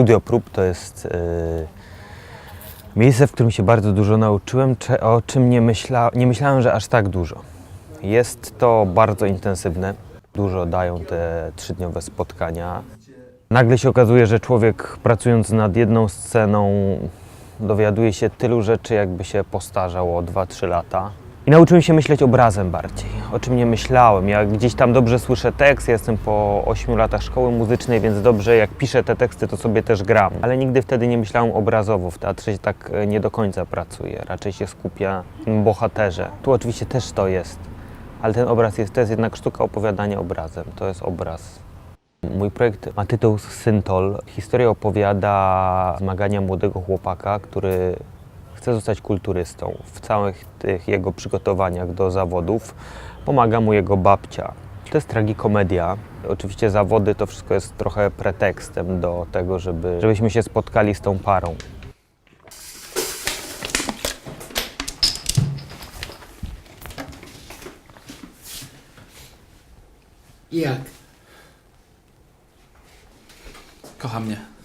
Studio Prób to jest e, miejsce, w którym się bardzo dużo nauczyłem, o czym nie, myśla, nie myślałem, że aż tak dużo. Jest to bardzo intensywne. Dużo dają te trzydniowe spotkania. Nagle się okazuje, że człowiek pracując nad jedną sceną dowiaduje się tylu rzeczy, jakby się postarzał o 2-3 lata. I nauczyłem się myśleć obrazem bardziej, o czym nie myślałem. Ja gdzieś tam dobrze słyszę tekst, jestem po 8 latach szkoły muzycznej, więc dobrze jak piszę te teksty, to sobie też gram. Ale nigdy wtedy nie myślałem obrazowo, w teatrze się tak e, nie do końca pracuje, raczej się skupia na bohaterze. Tu oczywiście też to jest, ale ten obraz jest, to jest jednak sztuka opowiadania obrazem, to jest obraz. Mój projekt ma tytuł Syntol. Historia opowiada zmagania młodego chłopaka, który chce zostać kulturystą. W całych tych jego przygotowaniach do zawodów pomaga mu jego babcia. To jest tragikomedia. Oczywiście zawody to wszystko jest trochę pretekstem do tego, żeby, żebyśmy się spotkali z tą parą. Jak? Kocha mnie.